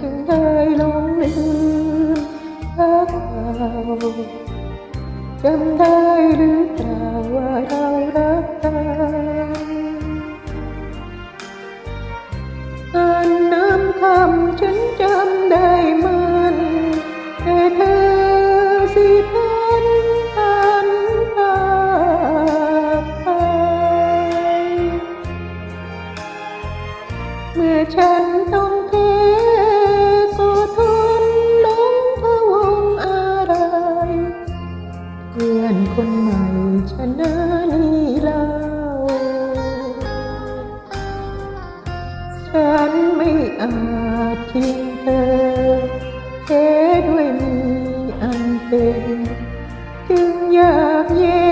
จึงได้ลงลืมรักเราจำได้หรือเปล่าว่าเรารักกันอ่านน้ำคำฉันจำได้มันแต่เธอสิเพันพันตากไปเมื่อฉันต้อง อาจทิ้งเธอแค่ด้วยมีอันเป็นจึงอยากเย็น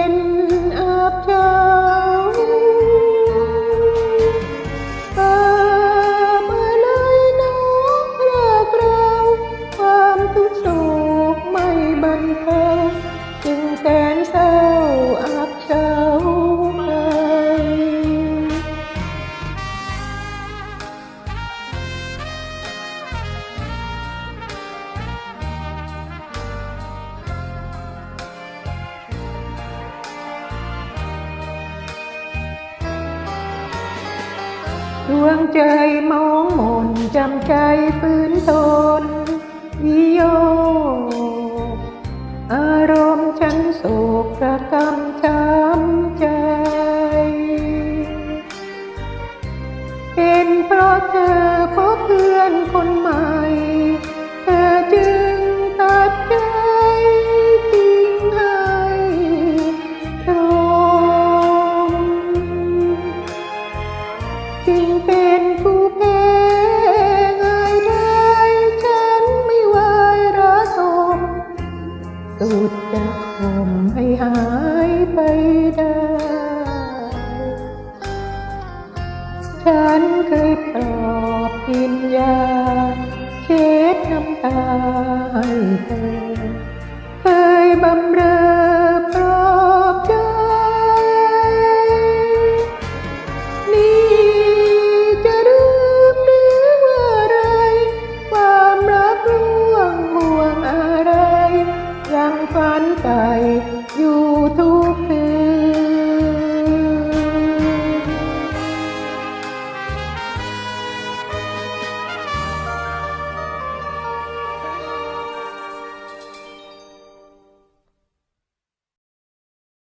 ดวงใจมองมนจำใจฝืนทนวิโย อารมณ์ฉันโศกระกำช้ำใจ เป็นเพราะเธอพบเพื่อนคนใหม่ สุดจะข่มให้หายไปได้ ฉันเคยปลอบปินยา เช็ดน้ำตาให้เธอ เคยบำเรอานไก่อยู่ทุ